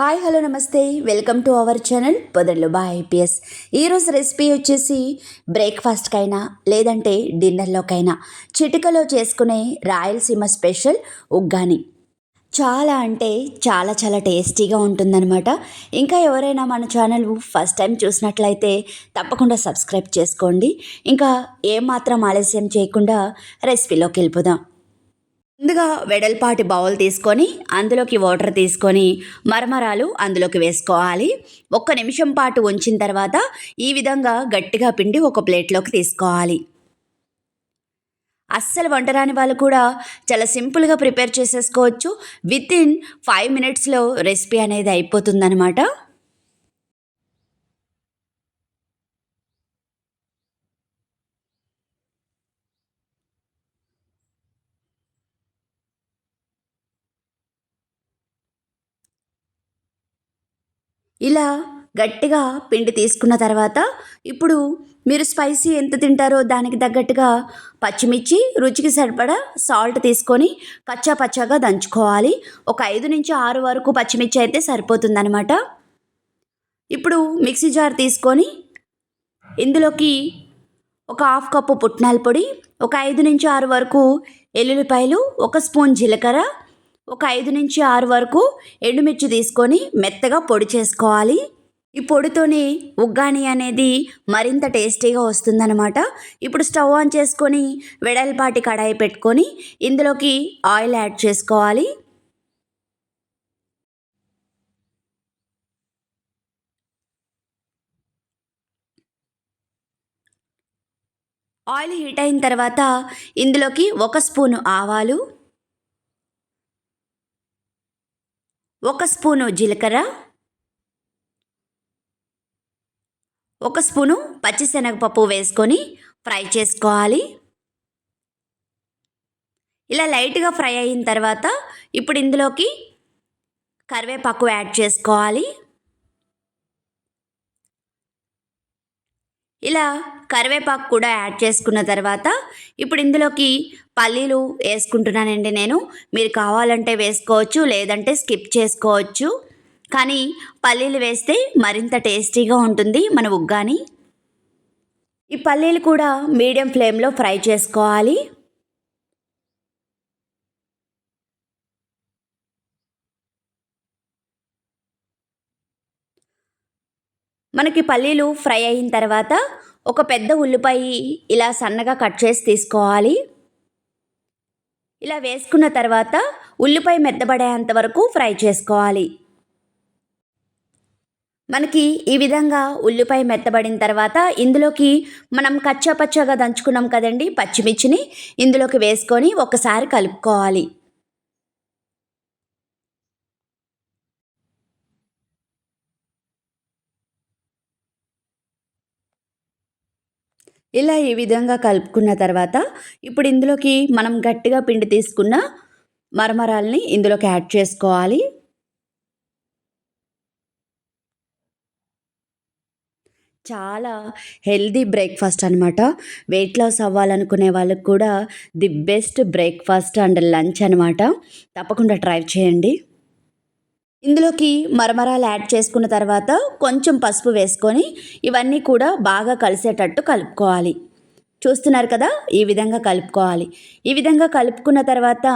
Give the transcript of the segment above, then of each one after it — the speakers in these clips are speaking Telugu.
హాయ్ హలో నమస్తే. వెల్కమ్ టు అవర్ ఛానల్ పొదళ్ళు బా ఐపీఎస్. ఈరోజు రెసిపీ వచ్చేసి బ్రేక్ఫాస్ట్కైనా లేదంటే డిన్నర్లోకైనా చిటికలో చేసుకునే రాయలసీమ స్పెషల్ ఉగ్గాని. చాలా అంటే చాలా చాలా టేస్టీగా ఉంటుందన్నమాట. ఇంకా ఎవరైనా మన ఛానల్ ఫస్ట్ టైం చూసినట్లయితే తప్పకుండా సబ్స్క్రైబ్ చేసుకోండి. ఇంకా ఏమాత్రం ఆలస్యం చేయకుండా రెసిపీలోకి వెళ్ళిపోదాం. ముందుగా వెడల్పాటి బౌల్ తీసుకొని అందులోకి వాటర్ తీసుకొని మరమరాలు అందులోకి వేసుకోవాలి. ఒక్క నిమిషం పాటు ఉంచిన తర్వాత ఈ విధంగా గట్టిగా పిండి ఒక ప్లేట్లోకి తీసుకోవాలి. అస్సలు వంట రాని వాళ్ళు కూడా చాలా సింపుల్గా ప్రిపేర్ చేసేసుకోవచ్చు. విత్ ఇన్ ఫైవ్ మినిట్స్లో రెసిపీ అనేది అయిపోతుందన్నమాట. ఇలా గట్టిగా పిండి తీసుకున్న తర్వాత ఇప్పుడు మీరు స్పైసీ ఎంత తింటారో దానికి తగ్గట్టుగా పచ్చిమిర్చి రుచికి సరిపడా సాల్ట్ తీసుకొని కచ్చా పచ్చాగా దంచుకోవాలి. ఒక ఐదు నుంచి ఆరు వరకు పచ్చిమిర్చి అయితే సరిపోతుందనమాట ఇప్పుడు మిక్సీ జార్ తీసుకొని ఇందులోకి ఒక హాఫ్ కప్పు పుట్నాల పొడి ఒక ఐదు నుంచి ఆరు వరకు ఎల్లుల్లిపాయలు ఒక స్పూన్ జీలకర్ర ఒక ఐదు నుంచి ఆరు వరకు ఎండుమిర్చి తీసుకొని మెత్తగా పొడి చేసుకోవాలి. ఈ పొడితోనే ఉగ్గాని అనేది మరింత టేస్టీగా వస్తుందన్నమాట. ఇప్పుడు స్టవ్ ఆన్ చేసుకొని వెడల్పాటి కడాయి పెట్టుకొని ఇందులోకి ఆయిల్ యాడ్ చేసుకోవాలి. ఆయిల్ హీట్ అయిన తర్వాత ఇందులోకి ఒక స్పూను ఆవాలు ఒక స్పూను జీలకర్ర ఒక స్పూను పచ్చిశనగపప్పు వేసుకొని ఫ్రై చేసుకోవాలి. ఇలా లైట్గా ఫ్రై అయిన తర్వాత ఇప్పుడు ఇందులోకి కరివేపాకు యాడ్ చేసుకోవాలి. ఇలా కరివేపాకు కూడా యాడ్ చేసుకున్న తర్వాత ఇప్పుడు ఇందులోకి పల్లీలు వేసుకుంటున్నానండి నేను. మీరు కావాలంటే వేసుకోవచ్చు లేదంటే స్కిప్ చేసుకోవచ్చు. కానీ పల్లీలు వేస్తే మరింత టేస్టీగా ఉంటుంది మన ఉగ్గాని. ఈ పల్లీలు కూడా మీడియం ఫ్లేమ్లో ఫ్రై చేసుకోవాలి. మనకి పల్లీలు ఫ్రై అయిన తర్వాత ఒక పెద్ద ఉల్లిపాయ ఇలా సన్నగా కట్ చేసి తీసుకోవాలి. ఇలా వేసుకున్న తర్వాత ఉల్లిపాయ మెత్తబడేంత వరకు ఫ్రై చేసుకోవాలి. మనకి ఈ విధంగా ఉల్లిపాయ మెత్తబడిన తర్వాత ఇందులోకి మనం కచ్చాపచ్చాగా దంచుకున్నాం కదండి పచ్చిమిర్చిని ఇందులోకి వేసుకొని ఒకసారి కలుపుకోవాలి. ఇలా ఈ విధంగా కలుపుకున్న తర్వాత ఇప్పుడు ఇందులోకి మనం గట్టిగా పిండి తీసుకున్న మరమరాల్ని ఇందులోకి యాడ్ చేసుకోవాలి. చాలా హెల్దీ బ్రేక్ఫాస్ట్ అనమాట వెయిట్ లాస్ అవ్వాలనుకునే వాళ్ళకి కూడా the best breakfast and lunch అనమాట తప్పకుండా ట్రై చేయండి. ఇందులోకి మరమరాలు యాడ్ చేసుకున్న తర్వాత కొంచెం పసుపు వేసుకొని ఇవన్నీ కూడా బాగా కలిసేటట్టు కలుపుకోవాలి. చూస్తున్నారు కదా? ఈ విధంగా కలుపుకోవాలి. ఈ విధంగా కలుపుకున్న తర్వాత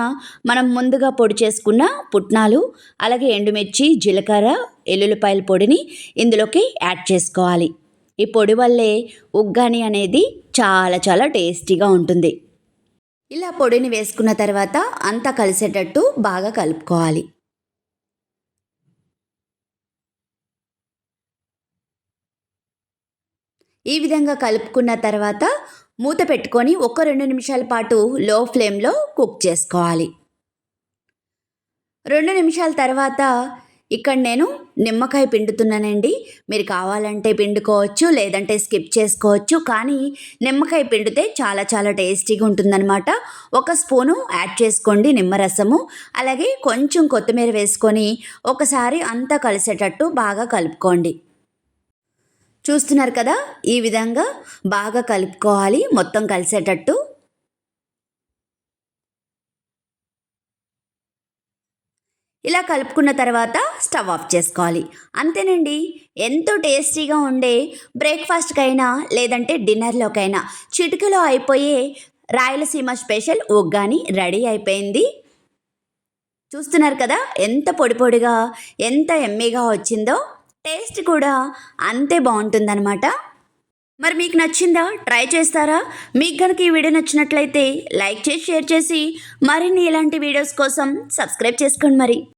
మనం ముందుగా పొడి చేసుకున్న పుట్నాలు అలాగే ఎండుమిర్చి జీలకర్ర ఎల్లుల్లిపాయల పొడిని ఇందులోకి యాడ్ చేసుకోవాలి. ఈ పొడి వల్లే ఉగ్గాని అనేది చాలా చాలా టేస్టీగా ఉంటుంది. ఇలా పొడిని వేసుకున్న తర్వాత అంతా కలిసేటట్టు బాగా కలుపుకోవాలి. ఈ విధంగా కలుపుకున్న తర్వాత మూత పెట్టుకొని ఒక రెండు నిమిషాల పాటు లో ఫ్లేమ్లో కుక్ చేసుకోవాలి. రెండు నిమిషాల తర్వాత ఇక్కడ నేను నిమ్మకాయ పిండుతున్నానండి. మీరు కావాలంటే పిండుకోవచ్చు లేదంటే స్కిప్ చేసుకోవచ్చు కానీ నిమ్మకాయ పిండితే చాలా చాలా టేస్టీగా ఉంటుందన్నమాట. ఒక స్పూను యాడ్ చేసుకోండి నిమ్మరసము. అలాగే కొంచెం కొత్తిమీర వేసుకొని ఒకసారి అంతా కలిసేటట్టు బాగా కలుపుకోండి. చూస్తున్నారు కదా? ఈ విధంగా బాగా కలుపుకోవాలి మొత్తం కలిసేటట్టు. ఇలా కలుపుకున్న తర్వాత స్టవ్ ఆఫ్ చేసుకోవాలి. అంతేనండి ఎంతో టేస్టీగా ఉండే బ్రేక్ఫాస్ట్కైనా లేదంటే డిన్నర్లోకైనా చిటికలో అయిపోయే రాయలసీమ స్పెషల్ ఒగ్గాని రెడీ అయిపోయింది. చూస్తున్నారు కదా ఎంత పొడి పొడిగా ఎంత ఎమ్మీగా వచ్చిందో. టేస్ట్ కూడా అంతే బాగుంటుందన్నమాట. మరి మీకు నచ్చిందా? ట్రై చేస్తారా? మీకు కనుక ఈ వీడియో నచ్చినట్లయితే లైక్ చేసి షేర్ చేసి మరిన్ని ఇలాంటి వీడియోస్ కోసం సబ్స్క్రైబ్ చేసుకోండి మరి.